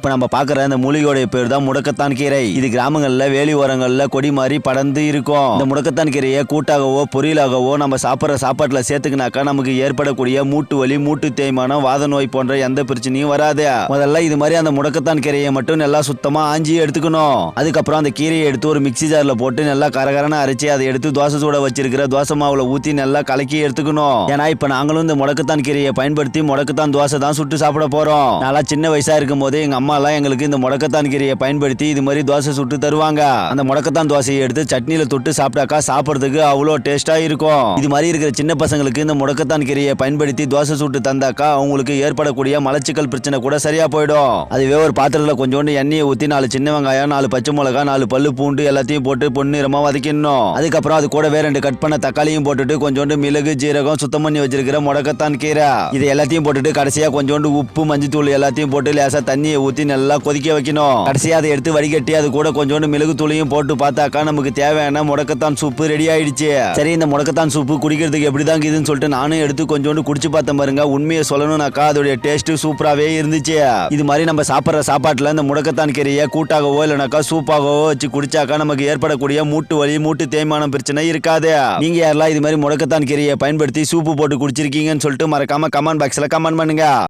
இப்ப நம்ம பாக்குற இந்த மூலிகையோட பேர் தான் முடக்கத்தான் கீரை. இது கிராமங்கள்ல வேலி ஓரங்கள்ல கொடி மாதிரி படர்ந்து இருக்கும். இந்த முடக்கத்தான் கீரையை கூட்டாகவோ பொரியலாகவோ நம்ம சாப்பிட்ற சாப்பாட்டுல சேர்த்துக்கினாக்கா நமக்கு ஏற்படக்கூடிய மூட்டு வலி மூட்டு தேய்மானம் வாத நோய் போன்ற எந்த பிரச்சனையும் வராது. முதல்ல இது மாதிரி அந்த முடக்கத்தான் கீரையை மட்டும் நல்லா சுத்தமா ஆஞ்சி எடுத்துக்கணும். அதுக்கப்புறம் அந்த கீரையை எடுத்து ஒரு மிக்ஸி ஜார்ல போட்டு நல்லா கரகரன்னு அரைச்சி அதை எடுத்து தோசை சூட வச்சிருக்கிற தோசை மாவுல ஊத்தி நல்லா கலக்கி எடுத்துக்கணும். ஏன்னா இப்ப நாங்களும் இந்த முடக்கத்தான் கீரையை பயன்படுத்தி முடக்கத்தான் தோசை தான் சுட்டு சாப்பிட போறோம். நல்லா சின்ன வயசா இருக்கும் போது எங்க அம்மா அம்மாலாம் எங்களுக்கு இந்த முடக்கத்தான் கீரையை பயன்படுத்தி இது மாதிரி தோசை சுட்டு தருவாங்க. அந்த முடக்கத்தான் தோசையை எடுத்து சட்னியில தொட்டு சாப்பிட்டாக்கா சாப்பிடுறதுக்கு அவ்வளோ டேஸ்டா இருக்கும். இது மாதிரி இருக்கிற சின்ன பசங்களுக்கு இந்த முடக்கத்தான் கீரையை பயன்படுத்தி தோசை சுட்டு தந்தாக்கா அவங்களுக்கு ஏற்படக்கூடிய மலச்சிக்கல் பிரச்சனை கூட சரியா போயிடும். அதுவே ஒரு பாத்திரத்துல கொஞ்சோண்டு எண்ணெயை ஊத்தி நாலு சின்ன வெங்காயம் நாலு பச்சை மிளகாய் நாலு பல்லு பூண்டு எல்லாத்தையும் போட்டு பொன்னிறமா வதக்கிடணும். அதுக்கப்புறம் அது கூட வேற ரெண்டு கட் பண்ண தக்காளியும் போட்டுட்டு கொஞ்சோண்டு மிளகு ஜீரகம் சுத்தம் பண்ணி வச்சிருக்கிற முடக்கத்தான் கீரை. இது எல்லாத்தையும் போட்டுட்டு கடைசியா கொஞ்சோண்டு உப்பு மஞ்சத்தூள் எல்லாத்தையும் போட்டு லேசா தண்ணியை ஊற்றி நல்லா கொதிக்க வைக்கணும். கடைசியாக அதை எடுத்து வடிகட்டி அது கூட கொஞ்சோண்டு மிளகு தூளையும் போட்டு பார்த்தாக்கா நமக்கு தேவையான முடக்கத்தான் சூப்பு ரெடி ஆயிடுச்சு. சரி இந்த முடக்கத்தான் சூப்பு குடிக்கிறதுக்கு எப்படிதான் இதுன்னு சொல்லிட்டு நானும் எடுத்து கொஞ்சோண்டு குடிச்சு பார்த்தேன் பாருங்க. உண்மையை சொல்லணும்னாக்கா அதோடைய டேஸ்ட் சூப்பராகவே இருந்துச்சு. இது மாதிரி நம்ம சாப்பிட்ற சாப்பாட்டில் இந்த முடக்கத்தான் கீரையை கூட்டாகவோ இல்லைனாக்கா சூப்பாகவோ வச்சு குடிச்சாக்கா நமக்கு ஏற்படக்கூடிய மூட்டு வலி மூட்டு தேய்மானம் பிரச்சனை இருக்காது. நீங்க யாரெல்லாம் இது மாதிரி முடக்கத்தான் கீரையை பயன்படுத்தி சூப்பு போட்டு குடிச்சிருக்கீங்கன்னு சொல்லிட்டு மறக்காம கமெண்ட் பாக்ஸ்ல கமெண்ட் பண்ணுங்க.